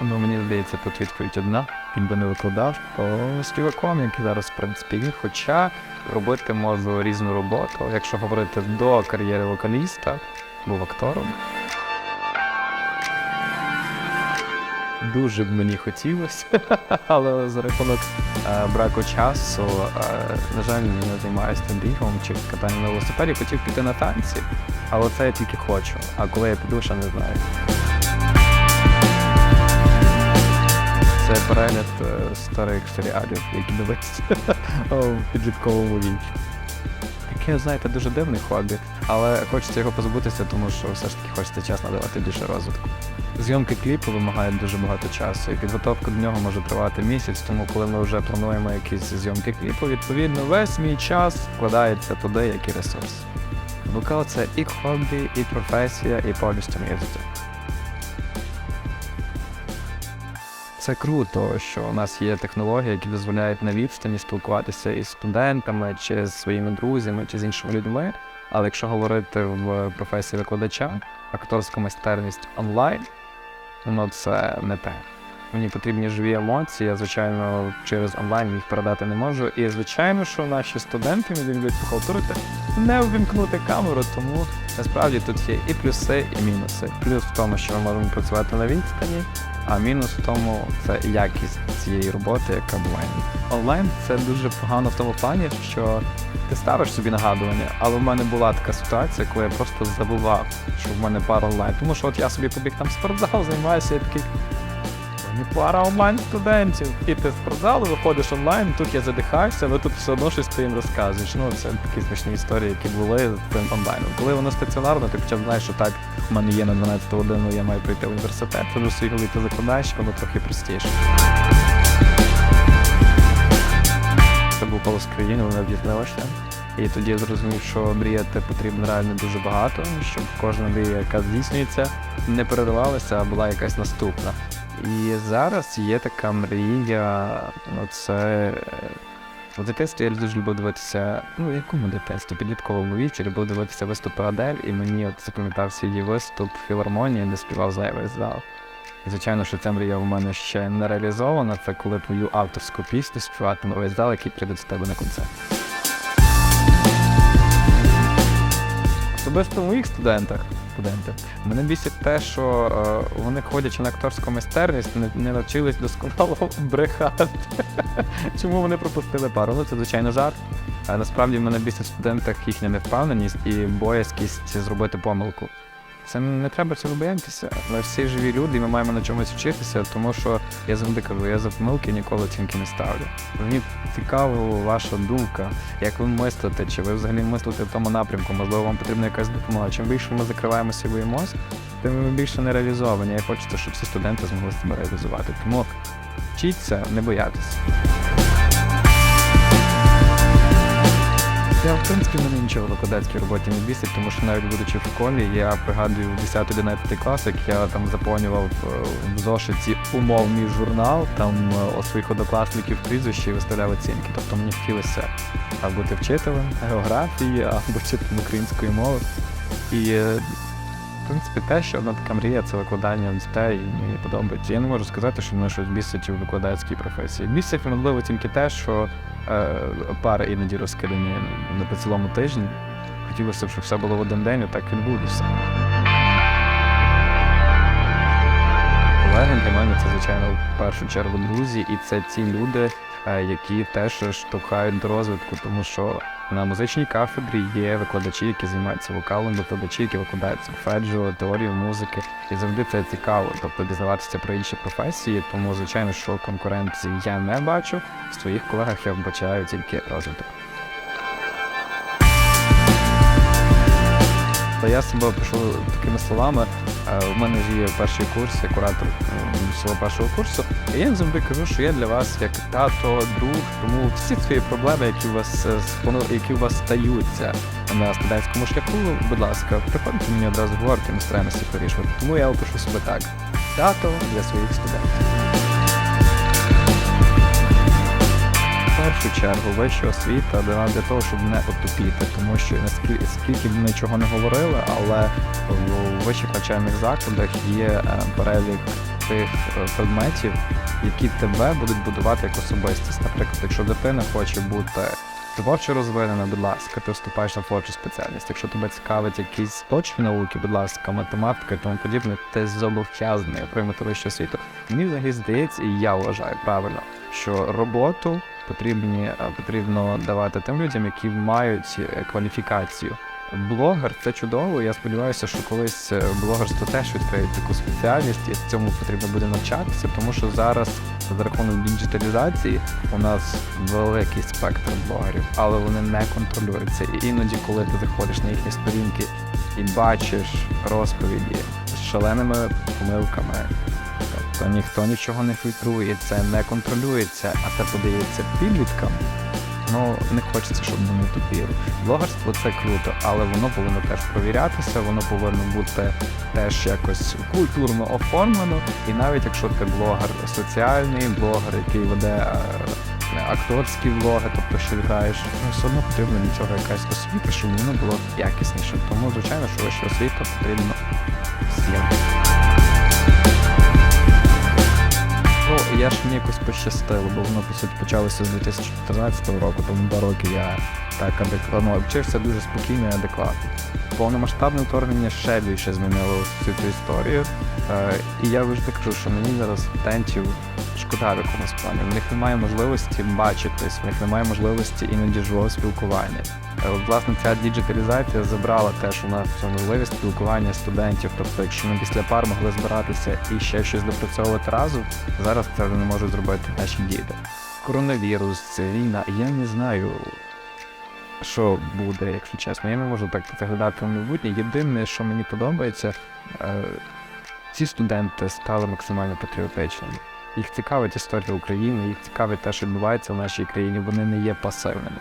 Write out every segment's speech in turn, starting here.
Ну, мені здається, тут відповідь одна. Він би не викладав, то співаком, який зараз, в принципі, він. Хоча робити можу різну роботу. Якщо говорити до кар'єри вокаліста, був актором. Дуже б мені хотілося, але за рахунок е, браку часу, е, на жаль, не займаюся бігом чи катанням на велосипеді. Хотів піти на танці, але це я тільки хочу. А коли я піду, ще не знаю. Це перегляд е, старих серіалів, які дивиться в підлітковому віці. Таке, знаєте, дуже дивне хобі, але хочеться його позбутися, тому що все ж таки хочеться час надавати більше розвитку. Зйомки кліпу вимагають дуже багато часу, і підготовка до нього може тривати місяць, тому коли ми вже плануємо якісь зйомки кліпу, відповідно, весь мій час вкладається туди, як і ресурс. Вокал це і хобі, і професія, і повністю моє Це круто, що у нас є технології, які дозволяють на відстані спілкуватися із студентами, чи з своїми друзями, чи з іншими людьми. Але якщо говорити в професії викладача, акторська майстерність онлайн, ну це не те. Мені потрібні живі емоції, я, звичайно, через онлайн їх передати не можу. І звичайно, що наші студенти мені люблять похалтурити, не увімкнути камеру, тому насправді тут є і плюси, і мінуси. Плюс в тому, що ми можемо працювати на відстані, а мінус в тому це якість цієї роботи, яка буває. Онлайн це дуже погано в тому плані, що ти ставиш собі нагадування, але в мене була така ситуація, коли я просто забував, що в мене пара онлайн. Тому що от я собі побіг там в спортзал, займаюся, я такий. «Мені пара онлайн студентів. І ти з спортзалу виходиш онлайн, тут я задихаюся, але тут все одно щось ти їм розказуєш. Ну, це такі смішні історії, які були з цим онлайном. Коли воно стаціонарно, ти хоча б знаєш, що так, в мене є на 12 годину, я маю прийти в університет, тоді свій голові ти закладаєш, воно трохи простіше. Це був колос країни, вона об'єдналася. І тоді я зрозумів, що мріяти потрібно реально дуже багато, щоб кожна мрія, яка здійснюється, не переривалася, а була якась наступна. І зараз є така мрія, ну це. е, В дитинстві я дуже любив дивитися, ну в якому дитинстві, підлітковому віці, любив дивитися виступи Адель, і мені от запам'ятався її виступ в філармонії, де співав зайвий зал. І звичайно, що ця мрія в мене ще не реалізована. Це коли твою авторську пісню співатиме весь зал, який прийде до тебе на концерт. Особисто у моїх студентах, студентів, мене бісить те, що е, вони, ходячи на акторську майстерність, не навчились досконало брехати. Чому вони пропустили пару? Ну це звичайно жарт. А насправді мене бісить в студентах їхня невпевненість і боязкість зробити помилку. Це не треба цього боятися. Ми всі живі люди, і ми маємо на чомусь вчитися, тому що я завжди кажу, я за помилки ніколи оцінки не ставлю. Мені цікава ваша думка, як ви мислите, чи ви взагалі мислите в тому напрямку, можливо, вам потрібна якась допомога. Чим більше ми закриваємося і боїмося, тим ми більше не реалізовані. Я хочу, щоб всі студенти змогли себе реалізувати. Тому вчіться, не боятися. Я, в принципі, мене нічого в викладацькій роботі не бісить, тому що навіть будучи в школі, я пригадую 10-11 клас, як я там заповнював е, в зошиті умовний журнал, там е, у своїх однокласників прізвища і виставляв оцінки. Тобто мені хотілося бути вчителем географії або вчителем української мови. І е, в принципі, те, що одна така мрія це викладання дітей, і мені подобається. Я не можу сказати, що мене щось бісить у викладацькій професії. Бісить, можливо, тільки те, що е, пари іноді розкидані на цілому тижні. Хотілося б, щоб все було в один день, так відбудеться. Колеги для мене це, звичайно, в першу чергу друзі, і це ті люди, е, які теж штовхають до розвитку, тому що на музичній кафедрі є викладачі, які займаються вокалом, викладачі, які викладають феджу, теорію музики. І завжди це цікаво, тобто дізнаватися про інші професії. Тому, звичайно, що конкуренції я не бачу. В своїх колегах я вбачаю тільки розвиток. Та я себе пишу такими словами. Е, У мене ж є перший курс, я куратор е, свого першого курсу. І я завжди кажу, що я для вас як тато, друг, тому всі свої проблеми, які у вас е, які у вас стаються на студентському шляху, будь ласка, приходьте мені одразу говорити, ми стараємося вирішувати. Тому я опишу себе так: тато для своїх студентів. Першу чергу вища освіта дана для того, щоб не отупіти, тому що наскільки скільки б ми чого не говорили, але в вищих навчальних закладах є е, перелік тих е, предметів, які тебе будуть будувати як особистість. Наприклад, якщо дитина хоче бути творчо розвинена, будь ласка, ти вступаєш на творчу спеціальність. Якщо тебе цікавить якісь точні науки, будь ласка, математика і тому подібне, ти зобов'язаний отримати вищу освіту. Мені взагалі здається, і я вважаю правильно, що роботу потрібні, е, потрібно давати тим людям, які мають е, кваліфікацію. Блогер це чудово. Я сподіваюся, що колись е, блогерство теж відкриє таку спеціальність, і цьому потрібно буде навчатися, тому що зараз за рахунок діджиталізації у нас великий спектр блогерів, але вони не контролюються. І іноді, коли ти заходиш на їхні сторінки і бачиш розповіді з шаленими помилками, тобто ніхто нічого не фільтрує, це не контролюється, а це подається підліткам. Ну, не хочеться, щоб вони тупіли. Блогерство це круто, але воно повинно теж провірятися, воно повинно бути теж якось культурно оформлено. І навіть якщо ти блогер соціальний, блогер, який веде е, акторські влоги, тобто що граєш, ну все одно потрібна для цього якась освіта, щоб воно було якісніше. Тому, звичайно, що вища освіта потрібно всім. Я ж мені якось пощастило, бо воно по суті почалося з 2014 року, тому два роки я так адекватно вчився дуже спокійно і адекватно. Повномасштабне вторгнення ще більше змінило всю цю історію. Е, і я завжди кажу, що мені зараз студентів шкода в якомусь плані. В них немає можливості бачитись, в них немає можливості іноді живого спілкування. Е, от, Власне, ця діджиталізація забрала теж у нас цю можливість спілкування студентів. Тобто, якщо ми після пар могли збиратися і ще щось допрацьовувати разом, зараз це не можуть зробити наші діти. Коронавірус, це війна. Я не знаю, що буде, якщо чесно. Я не можу так заглядати в майбутнє. Єдине, що мені подобається, е, ці студенти стали максимально патріотичними. Їх цікавить історія України, їх цікавить те, що відбувається в нашій країні. Вони не є пасивними.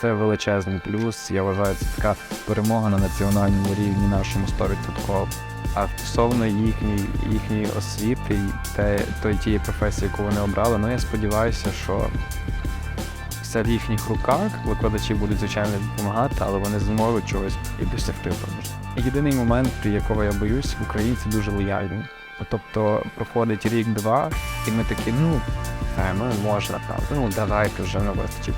Це величезний плюс. Я вважаю, це така перемога на національному рівні нашому 100%. А стосовно їхньої, їхньої освіти те, той тієї професії, яку вони обрали, ну я сподіваюся, що все в їхніх руках. Викладачі будуть звичайно допомагати, але вони зможуть чогось і досягти. Єдиний момент, якого я боюсь, українці дуже лояльні. Тобто проходить рік-два, і ми такі, ну, е, ну можна там, ну давайте вже не вистачить.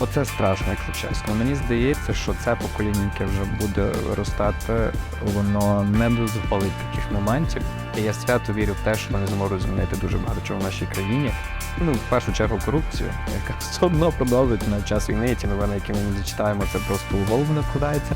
Оце страшно, якщо чесно. Мені здається, що це покоління, яке вже буде виростати, воно не дозволить таких моментів. І я свято вірю в те, що вони зможуть змінити дуже багато чого в нашій країні. Ну, в першу чергу, корупцію, яка все одно продовжується на час війни. Ті новини, які ми не зачитаємо, це просто у голову не вкладається.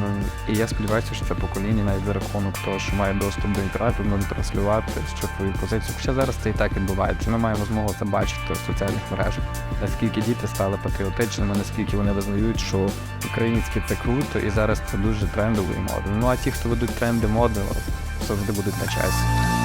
Ну, І я сподіваюся, що це покоління навіть за рахунок того, що має доступ до інтернету, буде транслювати що свою позицію. Хоча зараз це і так відбувається. Ми маємо змогу це бачити в соціальних мережах. Наскільки діти стали патріотичними, наскільки вони визнають, що українське це круто, і зараз це дуже трендово і. Ну а ті, хто ведуть тренди моди, завжди будуть на часі.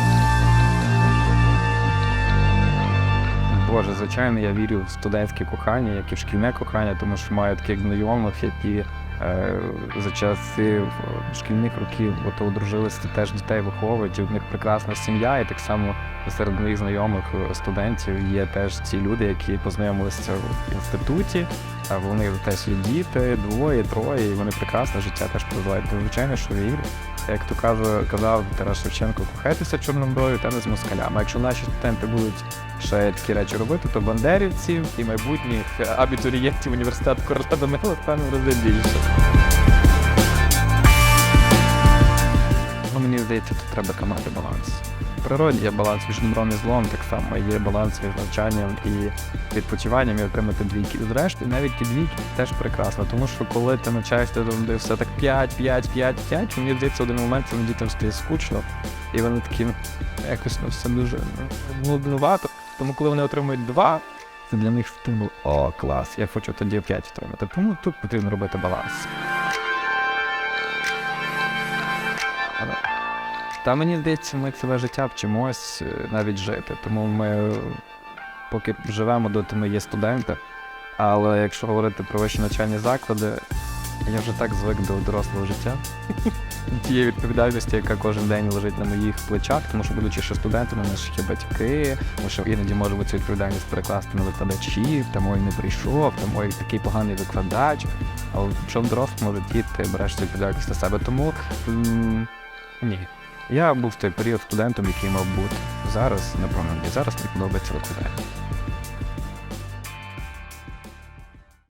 Боже, звичайно, я вірю в студентське кохання, як і в шкільне кохання, тому що маю таких знайомих, які е, за часи е, шкільних років от, одружилися, теж дітей виховують, і в них прекрасна сім'я, і так само серед моїх знайомих е, студентів є теж ці люди, які познайомилися в інституті, а вони теж є діти, двоє, троє, і вони прекрасне життя теж проживають. Звичайно, що вірю. Як то каже, казав Тарас Шевченко, кохайтеся чорноброю та не з москалями. Якщо наші студенти будуть ще такі речі робити, то бандерівців і майбутніх абітурієнтів університету Короля Данила стане в більше. Ну, мені здається, тут треба тримати баланс. В природі є баланс між добром і злом, так само є баланс між навчанням і відпочиванням і отримати двійки. Зрештою, навіть ті двійки теж прекрасно, тому що коли ти навчаєшся де все так 5, 5, 5, 5, мені здається, один момент цим дітям стає скучно, і вони такі якось ну, все дуже ну, нуднувато. Тому коли вони отримують 2, це для них стимул. О, клас, я хочу тоді 5 отримати. Тому тут потрібно робити баланс. Та мені здається, ми ціле життя вчимось е, навіть жити. Тому ми, е, поки живемо, доти ми є студенти. Але якщо говорити про вищі навчальні заклади, я вже так звик до дорослого життя. Тієї відповідальності, яка кожен день лежить на моїх плечах, тому що, будучи ще студентами, у нас ще батьки, ми ще іноді можемо цю відповідальність перекласти на викладачів, там ой не прийшов, там ой такий поганий викладач. Якщо в дорослому житті ти береш цю відповідальність на себе, тому ні. Я був в той період студентом, який мав бути. Зараз, напевно, мені зараз не подобається викладання.